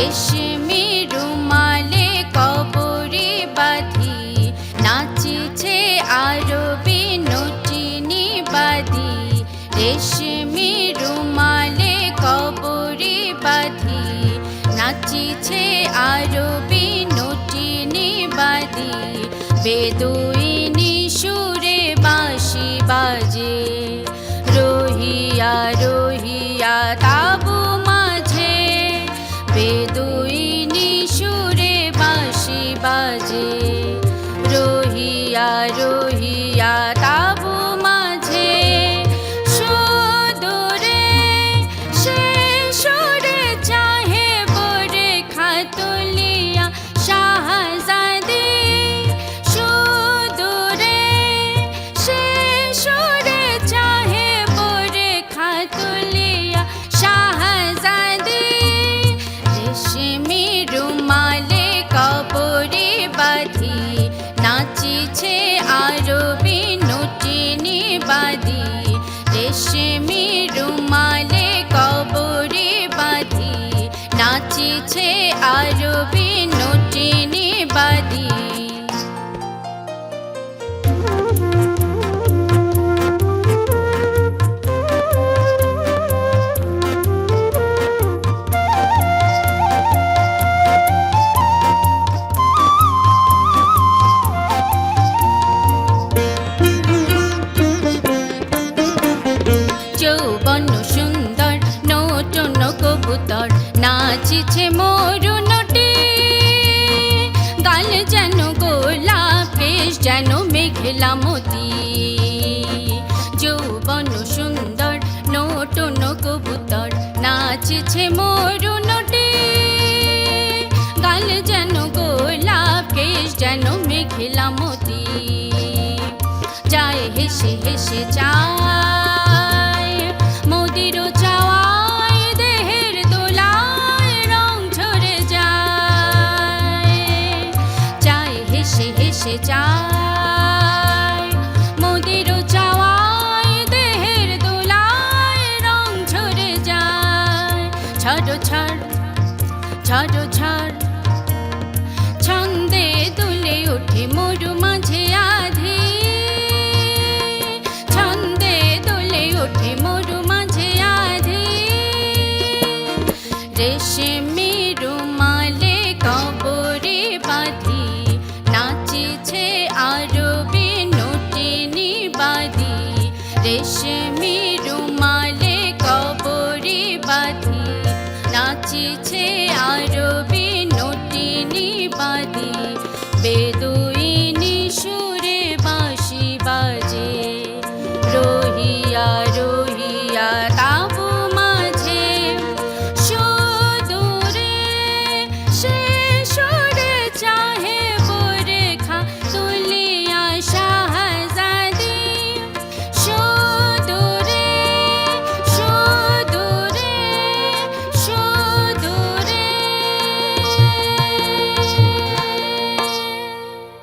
রেশমি রুমালে বাঁধি। নাচিছে আরবি নটিনি বাদি রেশমি রুমালে বাঁধি। নাচিছে আরবি নটিনি বাদি বেদুইনি यारो নাচিছে আরবি যৌবন সুন্দর নটন কবুতর নাচিছে মরু নটে। গাল যেন গোলাপ বেশ যেন মেঘলা মতি। যৌবন সুন্দর নটন কবুতর নাচিছে মরু নটে। গাল যেন গোলাপ কেশ যেন মেঘলা মতি। যায় হেসে হেসে যায় হেসে যায় মোদির চাওয়ায় দেহের দোলায় রং ঝরে যায়। ছাড়ো, ছাড় ছাড়ো, ছাড়। ছন্দে দুলে ওঠে মরু মাঝে আধি। ছন্দে দুলে ওঠে মরু মাঝে আধি। রেশমি রুমালে রেশমি রুমালে বাঁধি। নাচিছে আরবি নটিনী বাঁধি বেদুর